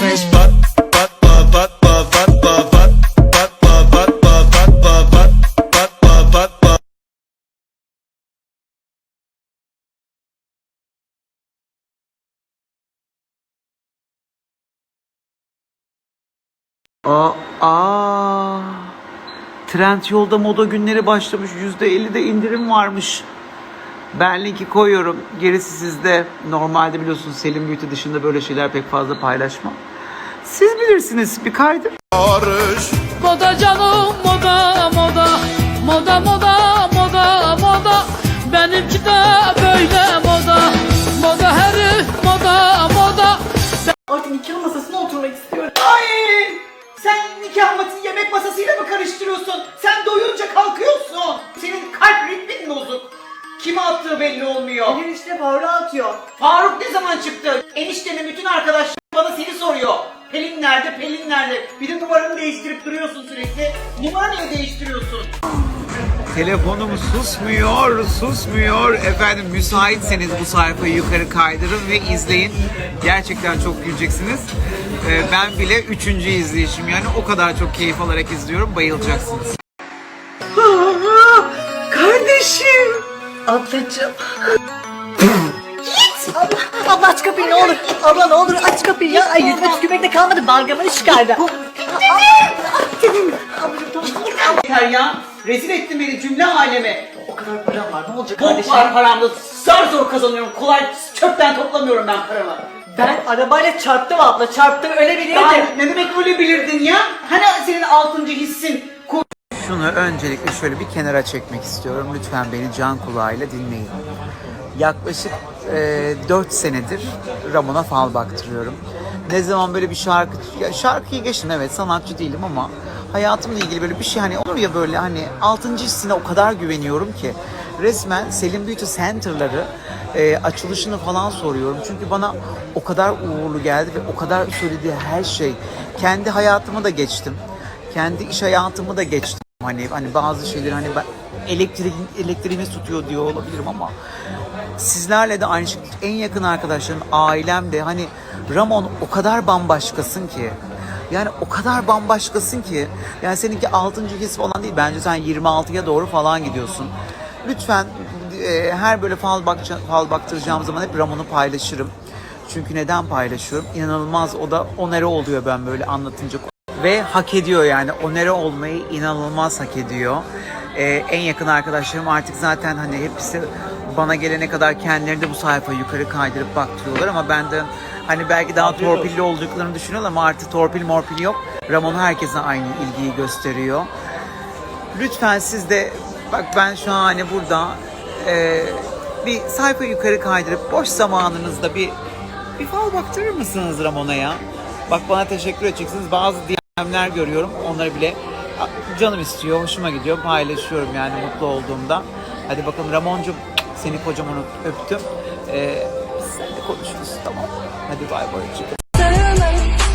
Neyse. Aa, aa. Trend yolda moda günleri başlamış. %50 de indirim varmış. Ben linki koyuyorum. Gerisi sizde. Normalde biliyorsunuz Selim Beauty dışında böyle şeyler pek fazla paylaşmam. Siz bilirsiniz. Bir kaydır. Moda canım Moda Faruk ne zaman çıktı? Eniştemin bütün arkadaşları bana seni soruyor. Pelin nerede, Pelin nerede? Bir de numaranı değiştirip duruyorsun sürekli. Numara niye değiştiriyorsun? Telefonum susmuyor, susmuyor. Efendim müsaitseniz bu sayfayı yukarı kaydırın ve izleyin. Gerçekten çok güleceksiniz. Ee, ben bile üçüncü izleyişim yani o kadar çok keyif alarak izliyorum. Bayılacaksınız. Kardeşim. Ablacığım. Abla, abla aç kapıyı ne olur. Abla ne olur aç kapıyı ya. Ay yüzüme tükürmek de kalmadı. Balgamını çıkardı. Dedim. Ablacığım tamam. Yeter ya. Rezil ettin beni cümle aleme. O kadar param var ne olacak kardeşim? var paramda. Zar zor kazanıyorum. Kolay çöpten toplamıyorum ben paramı. Ben arabayla çarptım abla. Çarptım öyle bilirdim. ne demek öyle bilirdin ya? Hani senin altıncı hissin? Şunu öncelikle şöyle bir kenara çekmek istiyorum. Lütfen beni can kulağıyla dinleyin. Yaklaşık e, 4 senedir Ramon'a fal baktırıyorum. Ne zaman böyle bir şarkı, ya şarkıyı geçtim evet sanatçı değilim ama hayatımla ilgili böyle bir şey hani olur ya böyle hani 6. hissine o kadar güveniyorum ki resmen Selim Beauty Center'ları e, açılışını falan soruyorum. Çünkü bana o kadar uğurlu geldi ve o kadar söylediği her şey. Kendi hayatımı da geçtim kendi iş hayatımı da geçtim. Hani hani bazı şeyleri hani ben elektrik elektriğimiz tutuyor diyor olabilirim ama sizlerle de aynı şekilde en yakın arkadaşlarım, ailem de hani Ramon o kadar bambaşkasın ki yani o kadar bambaşkasın ki yani seninki 6. his falan değil bence sen 26'ya doğru falan gidiyorsun. Lütfen e, her böyle fal, bakca, fal baktıracağım zaman hep Ramon'u paylaşırım. Çünkü neden paylaşıyorum? İnanılmaz o da onere oluyor ben böyle anlatınca ve hak ediyor yani onere olmayı inanılmaz hak ediyor. Ee, en yakın arkadaşlarım artık zaten hani hepsi bana gelene kadar kendileri de bu sayfayı yukarı kaydırıp baktırıyorlar ama ben de hani belki daha torpilli olduklarını düşünüyorlar ama artık torpil morpil yok. Ramon herkese aynı ilgiyi gösteriyor. Lütfen siz de bak ben şu an hani burada e, bir sayfa yukarı kaydırıp boş zamanınızda bir bir fal baktırır mısınız Ramon'a ya? Bak bana teşekkür edeceksiniz. Bazı DM'ler görüyorum. Onları bile canım istiyor, hoşuma gidiyor. Paylaşıyorum yani mutlu olduğumda. Hadi bakalım Ramon'cum seni kocaman öptüm. Ee, biz seninle konuşuruz tamam Hadi bay bay.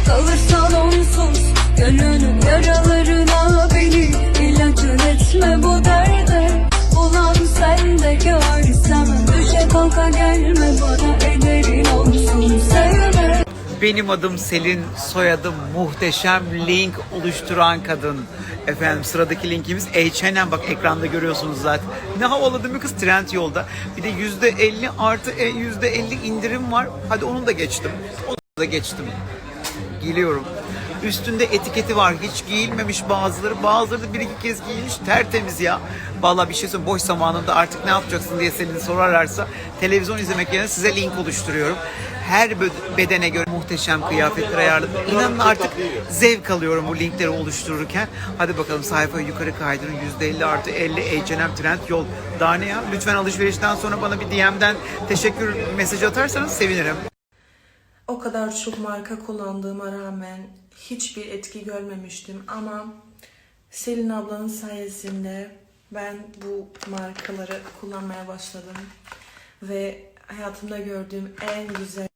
Kalırsan onsuz Gönlünün yaralarına beni ilacın etme bu derde Ulan sen de görsen Düşe kalka gelme bana ederin Sevme Benim adım Selin, soyadım muhteşem link oluşturan kadın. Efendim sıradaki linkimiz H&M bak ekranda görüyorsunuz zaten. Ne havalı değil mi kız trend yolda. Bir de yüzde 50 artı e, yüzde 50 indirim var. Hadi onu da geçtim. Onu da geçtim. Geliyorum. Üstünde etiketi var. Hiç giyilmemiş bazıları. Bazıları da bir iki kez giyilmiş. Tertemiz ya. Vallahi bir şey söyleyeyim. Boş zamanında artık ne yapacaksın diye seni sorarlarsa televizyon izlemek yerine size link oluşturuyorum. Her bedene göre muhteşem kıyafetler ayarladım. İnanın artık zevk alıyorum bu linkleri oluştururken. Hadi bakalım sayfayı yukarı kaydırın. %50 artı 50 H&M Trend Yol. Daha ne ya? Lütfen alışverişten sonra bana bir DM'den teşekkür mesajı atarsanız sevinirim. O kadar çok marka kullandığıma rağmen hiçbir etki görmemiştim ama Selin ablanın sayesinde ben bu markaları kullanmaya başladım ve hayatımda gördüğüm en güzel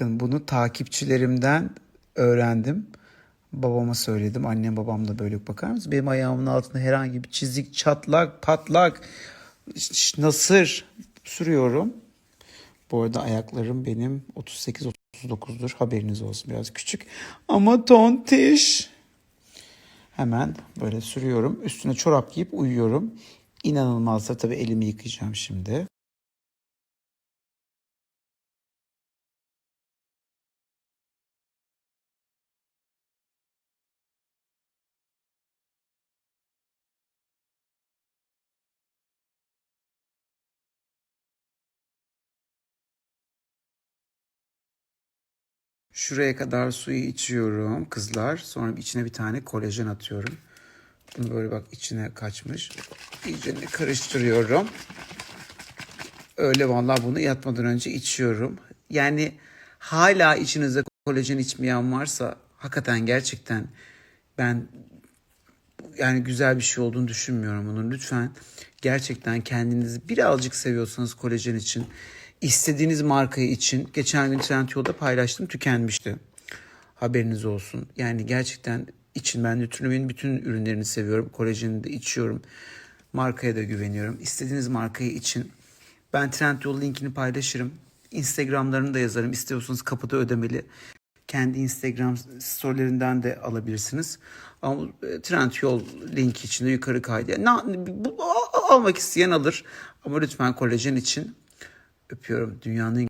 bunu takipçilerimden öğrendim. Babama söyledim. Annem babam da böyle bakar mısın? Benim ayağımın altında herhangi bir çizik, çatlak, patlak, nasır sürüyorum. Bu arada ayaklarım benim 38-39'dur. Haberiniz olsun biraz küçük. Ama tontiş. Hemen böyle sürüyorum. Üstüne çorap giyip uyuyorum. İnanılmazsa tabii elimi yıkayacağım şimdi. Şuraya kadar suyu içiyorum kızlar. Sonra içine bir tane kolajen atıyorum. Bunu böyle bak içine kaçmış. İyice karıştırıyorum. Öyle vallahi bunu yatmadan önce içiyorum. Yani hala içinizde kolajen içmeyen varsa hakikaten gerçekten ben yani güzel bir şey olduğunu düşünmüyorum bunun. Lütfen gerçekten kendinizi birazcık seviyorsanız kolajen için istediğiniz markayı için geçen gün Trendyol'da paylaştım tükenmişti. Haberiniz olsun. Yani gerçekten için ben Nutrinov'in bütün ürünlerini seviyorum. Kolajeni de içiyorum. Markaya da güveniyorum. İstediğiniz markayı için ben Trendyol linkini paylaşırım. Instagramlarını da yazarım. İstiyorsanız kapıda ödemeli kendi Instagram storylerinden de alabilirsiniz. Ama e, Trendyol linki içinde yukarı kaydı. Almak isteyen alır. Ama lütfen kolajen için öpüyorum. Dünyanın